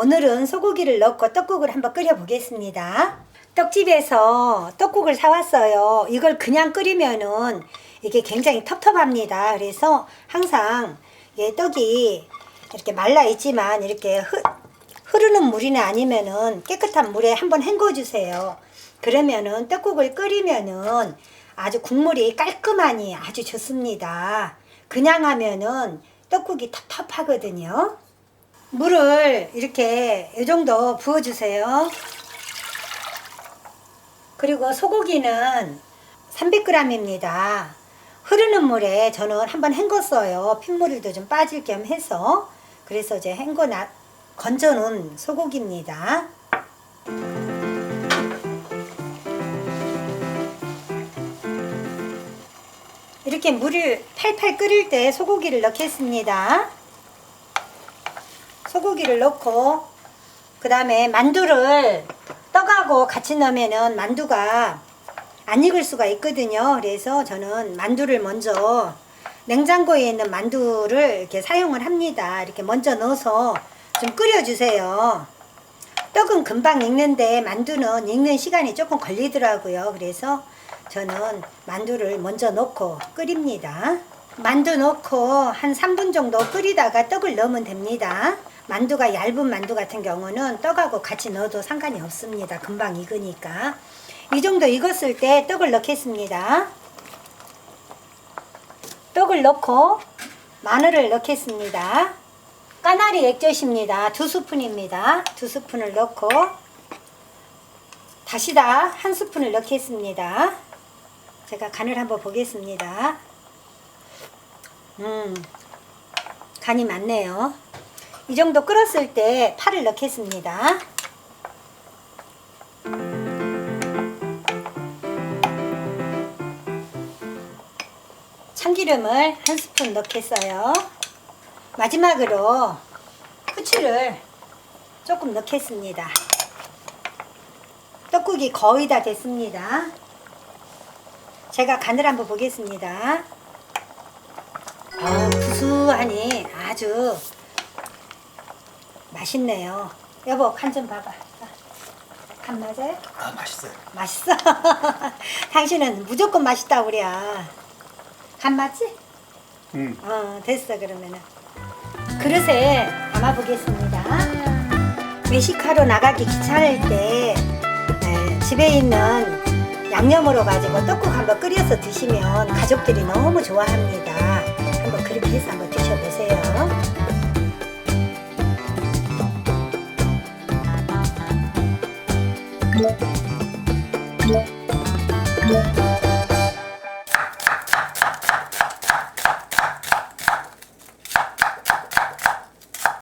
오늘은 소고기를 넣고 떡국을 한번 끓여 보겠습니다. 떡집에서 떡국을 사왔어요. 이걸 그냥 끓이면은 이게 굉장히 텁텁합니다. 그래서 항상 이게 떡이 이렇게 말라 있지만 이렇게 흐, 흐르는 물이나 아니면은 깨끗한 물에 한번 헹궈 주세요. 그러면은 떡국을 끓이면은 아주 국물이 깔끔하니 아주 좋습니다. 그냥 하면은 떡국이 텁텁하거든요. 물을 이렇게 이 정도 부어 주세요. 그리고 소고기는 300g입니다. 흐르는 물에 저는 한번 헹궜어요. 핏물도 좀 빠질 겸 해서. 그래서 이제 헹궈 건져 놓은 소고기입니다. 이렇게 물을 팔팔 끓일 때 소고기를 넣겠습니다. 소고기를 넣고 그 다음에 만두를 떡하고 같이 넣으면은 만두가 안 익을 수가 있거든요. 그래서 저는 만두를 먼저 냉장고에 있는 만두를 이렇게 사용을 합니다. 이렇게 먼저 넣어서 좀 끓여주세요. 떡은 금방 익는데 만두는 익는 시간이 조금 걸리더라고요. 그래서 저는 만두를 먼저 넣고 끓입니다. 만두 넣고 한 3분 정도 끓이다가 떡을 넣으면 됩니다. 만두가 얇은 만두 같은 경우는 떡하고 같이 넣어도 상관이 없습니다. 금방 익으니까. 이 정도 익었을 때 떡을 넣겠습니다. 떡을 넣고 마늘을 넣겠습니다. 까나리 액젓입니다. 두 스푼입니다. 두 스푼을 넣고 다시다 한 스푼을 넣겠습니다. 제가 간을 한번 보겠습니다. 음, 간이 맞네요. 이 정도 끓었을 때 파를 넣겠습니다. 참기름을 한 스푼 넣겠어요. 마지막으로 후추를 조금 넣겠습니다. 떡국이 거의 다 됐습니다. 제가 간을 한번 보겠습니다. 어, 구수하니 아주 맛있네요. 여보, 간 좀 봐봐. 간 맞아요? 아 맛있어요. 맛있어. 당신은 무조건 맛있다 그래. 간 맞지? 음. 어, 됐어 그러면은. 그릇에 담아 보겠습니다. 외식하러 나가기 귀찮을 때 에, 집에 있는 양념으로 가지고 떡국 한번 끓여서 드시면 가족들이 너무 좋아합니다. 한번 그렇게 해서 한번 드셔보세요. 음.